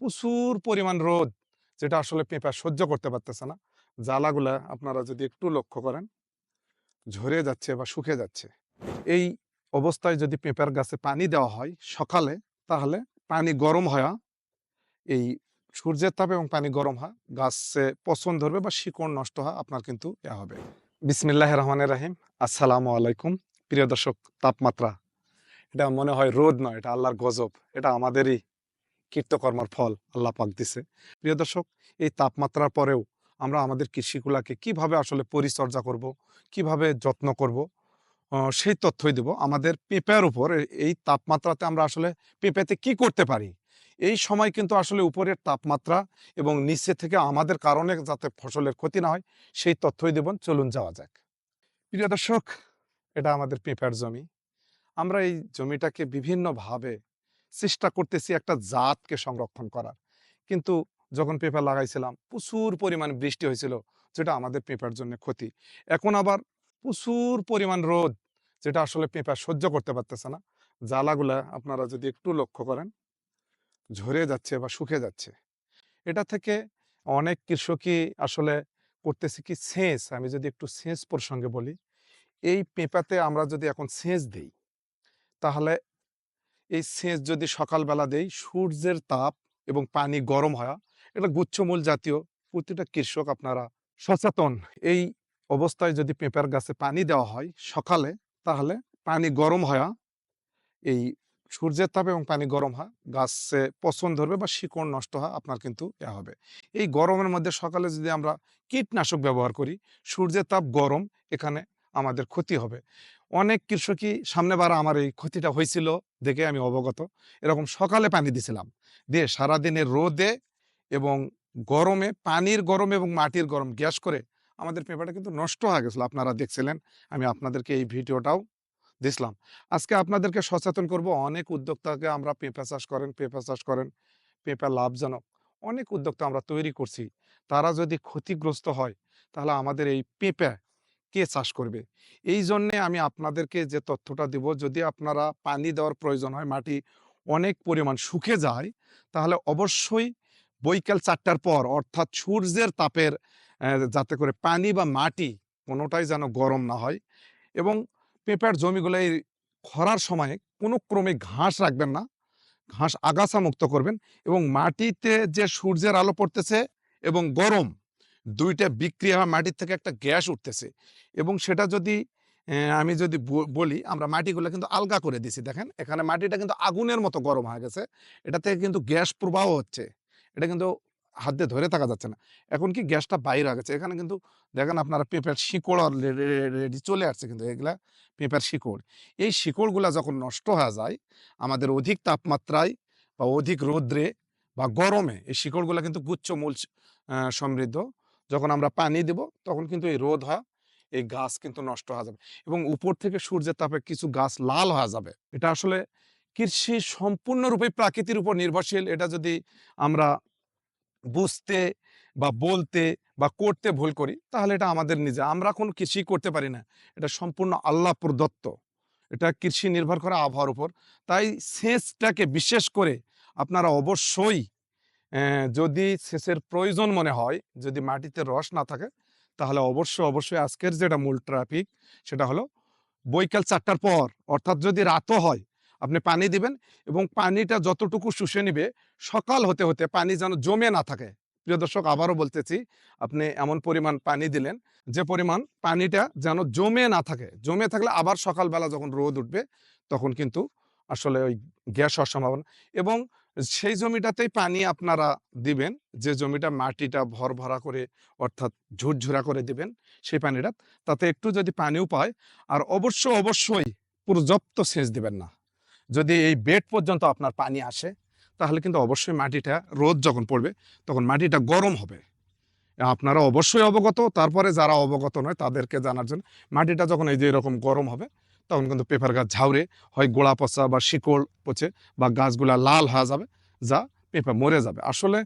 প্রচুর পরিমাণ রোদ, যেটা আসলে পেঁপা সহ্য করতে পারতেছে না। জ্বালাগুলা আপনারা যদি একটু লক্ষ্য করেন, ঝরে যাচ্ছে বা শুকে যাচ্ছে। এই অবস্থায় যদি পেঁপার গাছে পানি দেওয়া হয় সকালে, তাহলে পানি গরম হয় এই সূর্যের তাপ এবং পানি গরম হয় গাছে পছন্দ ধরবে বা শিকড় নষ্ট হয় আপনার কিন্তু এ হবে। বিসমিল্লাহ রহমানের রাহিম। আসসালামু আলাইকুম। প্রিয় দর্শক, তাপমাত্রা, এটা মনে হয় রোদ নয়, এটা আল্লাহর গজব, এটা আমাদেরই কীর্তকর্মার ফল আল্লাহ পাক দিছে। প্রিয় দর্শক, এই তাপমাত্রার পরেও আমরা আমাদের কৃষিগুলাকে কীভাবে আসলে পরিচর্যা করব, কীভাবে যত্ন করব সেই তথ্যই দেব। আমাদের পেঁপের উপর এই তাপমাত্রাতে আমরা আসলে পেঁপেতে কি করতে পারি? এই সময় কিন্তু আসলে উপরের তাপমাত্রা এবং নিচে থেকে আমাদের কারণে যাতে ফসলের ক্ষতি না হয়, সেই তথ্যই দেব। চলুন যাওয়া যাক। প্রিয় দর্শক, এটা আমাদের পেঁপের জমি। আমরা এই জমিটাকে বিভিন্নভাবে চেষ্টা করতেছি একটা জাতকে সংরক্ষণ করার। কিন্তু যখন পেঁপা লাগাইছিলাম, প্রচুর পরিমাণ বৃষ্টি হয়েছিল যেটা আমাদের পেঁপার জন্য ক্ষতি। এখন আবার প্রচুর পরিমাণ রোদ, যেটা আসলে পেঁপা সহ্য করতে পারতেছে না। জ্বালাগুলা আপনারা যদি একটু লক্ষ্য করেন, ঝরে যাচ্ছে বা শুকে যাচ্ছে। এটা থেকে অনেক কৃষকই আসলে করতেছে কি সেচ, আমি যদি একটু সেচ প্রসঙ্গে বলি, এই পেঁপাতে আমরা যদি এখন সেচ দিই, তাহলে এই সেচ যদি সকালবেলা দেই, সূর্যের তাপ এবং পানি গরম হয় এটা গুচ্ছমূল জাতীয়, প্রতিটা কৃষক আপনারা সচেতন। এই অবস্থায় যদি পেঁপের গাছে পানি দেওয়া হয় সকালে, তাহলে পানি গরম হয় এই সূর্যের তাপ এবং পানি গরম হয় গাছে পচন ধরবে বা শিকড় নষ্ট হয় আপনার কিন্তু এ হবে। এই গরমের মধ্যে সকালে যদি আমরা কীটনাশক ব্যবহার করি, সূর্যের তাপ গরম, এখানে আমাদের ক্ষতি হবে। অনেক কৃষকই সামনে সামনেবার আমার এই ক্ষতিটা হয়েছিল দেখে আমি অবগত। এরকম সকালে পানি দিছিলাম। দিয়ে সারাদিনের রোদে এবং গরমে, পানির গরম এবং মাটির গরম গ্যাস করে আমাদের পেঁপাটা কিন্তু নষ্ট হয়ে গেছিল। আপনারা দেখছিলেন, আমি আপনাদেরকে এই ভিডিওটাও দিছিলাম। আজকে আপনাদেরকে সচেতন করব, অনেক উদ্যোক্তাকে আমরা পেঁপা চাষ করেন, পেঁপা চাষ করেন, পেঁপা লাভজনক। অনেক উদ্যোক্তা আমরা তৈরি করছি। তারা যদি ক্ষতিগ্রস্ত হয়, তাহলে আমাদের এই পেঁপা কে চাষ করবে? এই জন্যে আমি আপনাদেরকে যে তথ্যটা দিব, যদি আপনারা পানি দেওয়ার প্রয়োজন হয়, মাটি অনেক পরিমাণ শুকে যায়, তাহলে অবশ্যই বৈকাল চারটার পর, অর্থাৎ সূর্যের তাপের যাতে করে পানি বা মাটি কোনোটাই যেন গরম না হয় এবং পেঁপের জমিগুলো এই খরার সময়ে কোনো ক্রমে ঘাস রাখবেন না, ঘাস আগাছা মুক্ত করবেন এবং মাটিতে যে সূর্যের আলো পড়তেছে এবং গরম দুইটা বিক্রিয়া হওয়া মাটির থেকে একটা গ্যাস উঠতেছে। এবং সেটা যদি আমি যদি বলি, আমরা মাটিগুলো কিন্তু আলগা করে দিছি। দেখেন, এখানে মাটিটা কিন্তু আগুনের মতো গরম হয়ে গেছে। এটা থেকে কিন্তু গ্যাস প্রবাহ হচ্ছে। এটা কিন্তু হাত দিয়ে ধরে থাকা যাচ্ছে না। এখন কি গ্যাসটা বাইরে গেছে? এখানে কিন্তু দেখেন আপনারা পেঁপের শিকড় রেডি চলে আসছে কিন্তু এগুলা পেঁপের শিকড়। এই শিকড়গুলা যখন নষ্ট হয়ে যায়, আমাদের অধিক তাপমাত্রায় বা অধিক রৌদ্রে বা গরমে এই শিকড়গুলা কিন্তু গুচ্ছ মূল সমৃদ্ধ। যখন আমরা পানি দেব, তখন কিন্তু এই রোদ হয়, এই গাছ কিন্তু নষ্ট হয়ে যাবে এবং উপর থেকে সূর্যের তাপে কিছু গাছ লাল হয়ে যাবে। এটা আসলে কৃষি সম্পূর্ণরূপে প্রাকৃতির উপর নির্ভরশীল। এটা যদি আমরা বুঝতে বা বলতে বা করতে ভুল করি, তাহলে এটা আমাদের নিজে, আমরা কোনো কৃষি করতে পারি না। এটা সম্পূর্ণ আল্লাহ প্রদত্ত। এটা কৃষি নির্ভর করে আবহাওয়ার উপর। তাই সেচটাকে বিশেষ করে আপনারা অবশ্যই যদি সেচের প্রয়োজন মনে হয়, যদি মাটিতে রস না থাকে, তাহলে অবশ্যই অবশ্যই আজকের যেটা মূল ট্রাফিক, সেটা হলো বৈকাল চারটার পর, অর্থাৎ যদি রাতও হয়, আপনি পানি দিবেন এবং পানিটা যতটুকু শুষে নিবে, সকাল হতে হতে পানি যেন জমে না থাকে। প্রিয় দর্শক, আবারও বলতেছি, আপনি এমন পরিমাণ পানি দিলেন, যে পরিমাণ পানিটা যেন জমে না থাকে। জমে থাকলে আবার সকালবেলা যখন রোদ উঠবে, তখন কিন্তু আসলে ওই গ্যাস হওয়ার সম্ভাবনা এবং সেই জমিটাতেই পানি আপনারা দিবেন। যে জমিটা মাটিটা ভর ভরা করে, অর্থাৎ ঝুরঝুরা করে দিবেন সেই পানিটা, তাতে একটু যদি পানিও পায়, আর অবশ্য অবশ্যই পর্যাপ্ত সেচ দিবেন না। যদি এই বেড পর্যন্ত আপনার পানি আসে, তাহলে কিন্তু অবশ্যই মাটিটা, রোদ যখন পড়বে, তখন মাটিটা গরম হবে। আপনারা অবশ্যই অবগত, তারপরে যারা অবগত নয়, তাদেরকে জানার জন্য মাটিটা যখন এই যে এরকম গরম হবে তখন কিন্তু পেঁপার গাছ ঝাউরে হয়, গোড়া পচা বা শিকড় পচে বা গাছগুলা লাল হয়ে যাবে, যা পেঁপা মরে যাবে। আসলে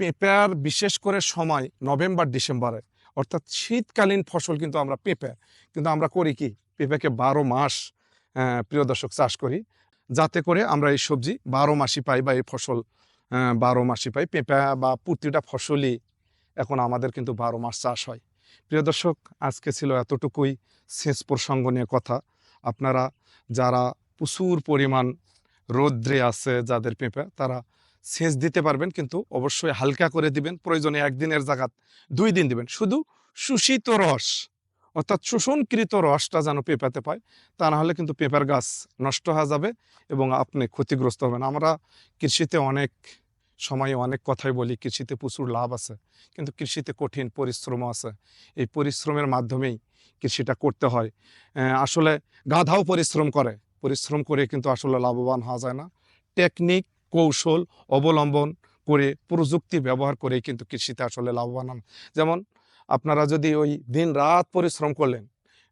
পেঁপের বিশেষ করে সময় নভেম্বর, ডিসেম্বরে, অর্থাৎ শীতকালীন ফসল কিন্তু আমরা পেঁপে, কিন্তু আমরা করি কি, পেঁপেকে বারো মাস প্রিয় দর্শক, চাষ করি। যাতে করে আমরা এই সবজি বারো মাসই পাই বা এই ফসল বারো মাসই পাই। পেঁপা বা প্রতিটা ফসলই এখন আমাদের কিন্তু বারো মাস চাষ হয়। প্রিয় দর্শক, আজকে ছিল এতটুকুই। সেচ প্রসঙ্গ নিয়ে কথা। আপনারা যারা প্রচুর পরিমাণ রৌদ্রে আছে যাদের পেঁপে, তারা সেচ দিতে পারবেন, কিন্তু অবশ্যই হালকা করে দিবেন। প্রয়োজনে একদিনের জায়গাত দুই দিন দিবেন। শুধু শোষিত রস, অর্থাৎ শোষণকৃত রসটা যেন পেঁপাতে পায়, তা না হলে কিন্তু পেঁপার গাছ নষ্ট হয়ে যাবে এবং আপনি ক্ষতিগ্রস্ত হবেন। আমরা কৃষিতে অনেক সময়ে অনেক কথাই বলি, কৃষিতে প্রচুর লাভ আছে, কিন্তু কৃষিতে কঠিন পরিশ্রম আছে। এই পরিশ্রমের মাধ্যমেই কৃষিটা করতে হয়। আসলে গাধাও পরিশ্রম করে পরিশ্রম করে কিন্তু আসলে লাভবান হওয়া যায় না। টেকনিক, কৌশল অবলম্বন করে, প্রযুক্তি ব্যবহার করেই কিন্তু কৃষিতে আসলে লাভবান হন। যেমন আপনারা যদি ওই দিন রাত পরিশ্রম করলেন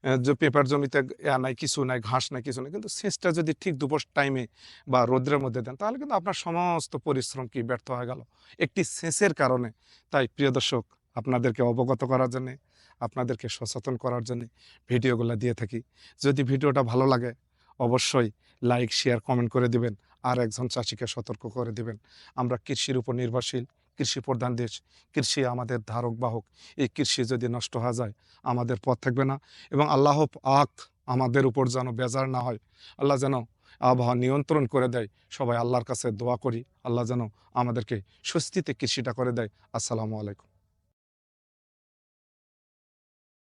যে পেপার জমিতে নাই, কিছু নাই, ঘাস নাই, কিছু নাই, কিন্তু সেচটা যদি ঠিক দুপুর টাইমে বা রোদ্রের মধ্যে দেন, তাহলে কিন্তু আপনার সমস্ত পরিশ্রম কি ব্যর্থ হয়ে গেল? একটি সেচের কারণে। তাই প্রিয় দর্শক, আপনাদেরকে অবগত করার জন্যে, আপনাদেরকে সচেতন করার জন্য ভিডিওগুলো দিয়ে থাকি। যদি ভিডিওটা ভালো লাগে, অবশ্যই লাইক শেয়ার কমেন্ট করে দিবেন, আর একজন চাষিকে সতর্ক করে দিবেন। আমরা কৃষির উপর নির্ভরশীল কৃষি প্রধান দেশ, কৃষি আমাদের ধারক বাহক। এই কৃষি যদি নষ্ট হয়ে যায়, আমাদের পথ থাকবে না এবং আল্লাহ আক আমাদের উপর যেন বেজার না হয়, আল্লাহ যেন আবহাওয়া নিয়ন্ত্রণ করে দেয়, সবাই আল্লাহর কাছে দোয়া করি, আল্লাহ যেন আমাদেরকে স্বস্তিতে কৃষিটা করে দেয়। আসসালামু আলাইকুম।